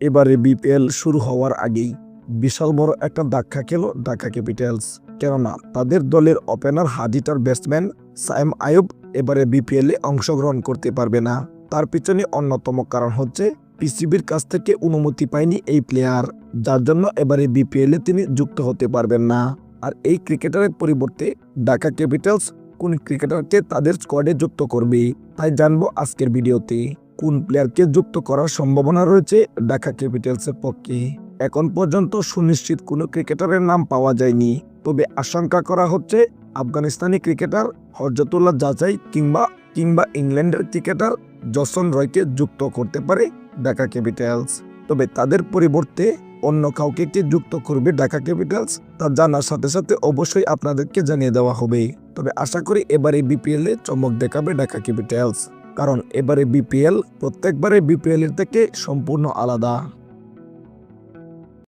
এবারে বিপিএল শুরু হওয়ার আগেই বিশাল বড় একটা ধাক্কা খেল ঢাকা ক্যাপিটালস। কেননা তাদের দলের ওপেনার হাজিটার ব্যাটসম্যান সাইম আয়ুব এবারে বিপিএলে অংশগ্রহণ করতে পারবে না। তার পিছনে অন্যতম কারণ হচ্ছে পিসিবির কাছ থেকে অনুমতি পায়নি এই প্লেয়ার, যার জন্য এবারে বিপিএলে তিনি যুক্ত হতে পারবেন না। আর এই ক্রিকেটারের পরিবর্তে ঢাকা ক্যাপিটালস কোন ক্রিকেটারকে তাদের স্কোয়াডে যুক্ত করবে, তাই জানব আজকের ভিডিওতে। কোন প্লেয়ারকে যুক্ত করার সম্ভাবনা রয়েছে ঢাকা ক্যাপিটালসের পক্ষে? এখন পর্যন্ত সুনিশ্চিত কোনো ক্রিকেটারের নাম পাওয়া যায়নি। তবে আশঙ্কা করা হচ্ছে আফগানিস্তানি ক্রিকেটার হরজতুল্লাহ যাচাই কিংবা কিংবা ইংল্যান্ডের ক্রিকেটার জসন রয়কে যুক্ত করতে পারে ঢাকা ক্যাপিটালস। তবে তাদের পরিবর্তে অন্য কাউকে কে যুক্ত করবে ঢাকা ক্যাপিটালস তা জানার সাথে সাথে অবশ্যই আপনাদেরকে জানিয়ে দেওয়া হবে। তবে আশা করি এবারে বিপিএল চমক দেখাবে ঢাকা ক্যাপিটালস। কারণ এবারে বিপিএল প্রত্যেকবারে বিপিএল এর থেকে সম্পূর্ণ আলাদা।